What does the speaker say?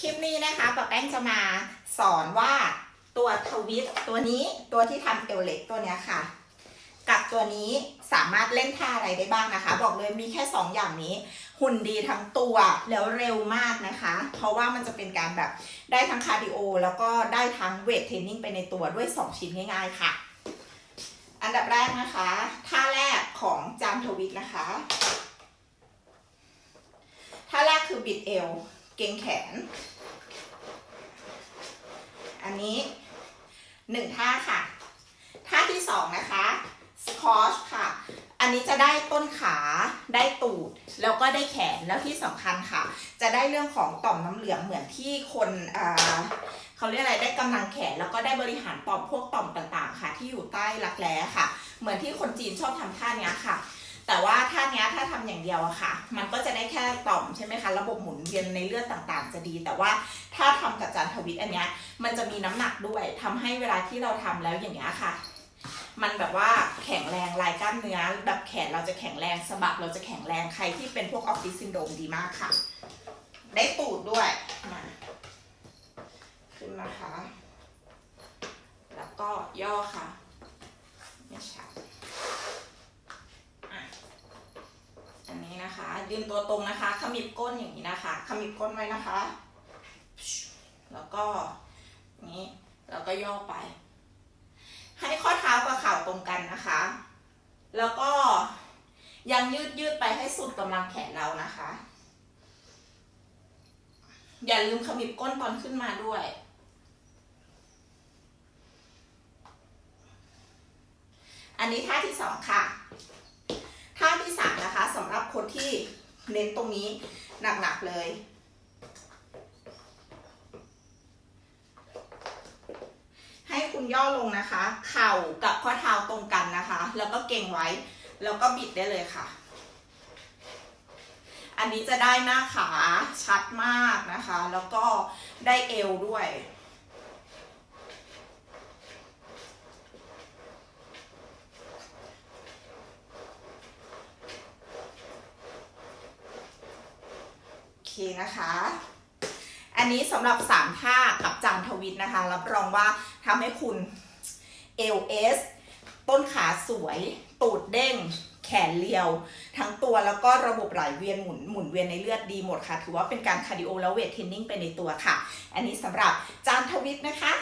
คลิปนี้นะคะปะแป้งจะมาสอนว่าตัวทวิตตัวนี้ตัวที่ทำเอวเล็กตัวเนี้ยค่ะ กับตัวนี้สามารถเล่นท่าอะไรได้บ้างนะคะ บอกเลยมีแค่ 2 อย่างนี้ หุ่นดีทั้งตัวแล้วเร็วมากนะคะ เพราะว่ามันจะเป็นการแบบได้ทั้งคาร์ดิโอ แล้วก็ได้ทั้งเวทเทรนนิ่งไปในตัวด้วย 2 ชิ้นง่าย ๆ ค่ะ อันดับแรกนะคะ ท่าแรกของจามทวิตนะคะ ท่าแรกคือบิดเอว เกงแขน อันนี้หนึ่งท่าค่ะ ท่าที่สองนะคะสคอชค่ะ อันนี้จะได้ต้นขาได้ตูด แล้วก็ได้แขนแล้วที่สำคัญค่ะ จะได้เรื่องของต่อมน้ำเหลืองเหมือนที่คนเขาเรียกอะไรได้กำลังแขนแล้วก็ได้บริหารต่อมพวกต่อมต่างๆ ค่ะ ที่อยู่ใต้รักแร้ค่ะ เหมือนที่คนจีนชอบทำท่าเนี้ยค่ะ แต่ว่าท่าเนี้ยถ้าทำอย่างเดียวอะค่ะ มันก็จะได้แค่ต่อมใช่ไหมคะ ระบบหมุนเวียนในเลือดต่างๆ จะดี แต่ว่าถ้าทำกับจานทวิตอันเนี้ย มันจะมีน้ำหนักด้วยทำให้เวลาที่เราทำแล้วอย่างเงี้ยค่ะ มันแบบว่าแข็งแรงลายกล้ามเนื้อแบบแขนเราจะแข็งแรงสะบักเราจะแข็งแรงใครที่เป็นพวกออฟฟิศซินโดรมดีมากค่ะ ได้ตูดด้วยมาขึ้นนะคะ แล้วก็ย่อค่ะไม่ชัดอะอันนี้นะคะ ยืนตัวตรงนะคะ ขมิบก้นอย่างนี้นะคะ ขมิบก้นไว้นะคะ แล้วก็นี้แล้วก็ย่อไป ให้ข้อเท้ากับเข่าตรงกันนะคะ แล้วก็ยังยืดยืดไปให้สุดกำลังแขนเรานะคะ อย่าลืมขมิบก้นตอนขึ้นมาด้วย อันนี้ท่าที่สองค่ะท่าที่สามนะ คนที่เน้นตรงนี้หนักๆเลย ให้คุณย่อลงนะคะ เข่ากับข้อเท้าตรงกันนะคะ แล้วก็เก่งไว้ แล้วก็บิดได้เลยค่ะ อันนี้จะได้หน้าขาชัดมากนะคะ แล้วก็ได้เอวด้วย โอเค นะคะ อันนี้สำหรับ 3 ท่ากับจานทวิตนะคะ รับรองว่าทำให้คุณเอลเอสต้นขาสวย ตูดเด้ง แขนเรียว ทั้งตัวแล้วก็ระบบไหลเวียนหมุนหมุนเวียนในเลือดดีหมดค่ะ ถือว่าเป็นการคาร์ดิโอและเวทเทรนนิ่งไปในตัวค่ะ อันนี้สำหรับจานทวิตนะคะ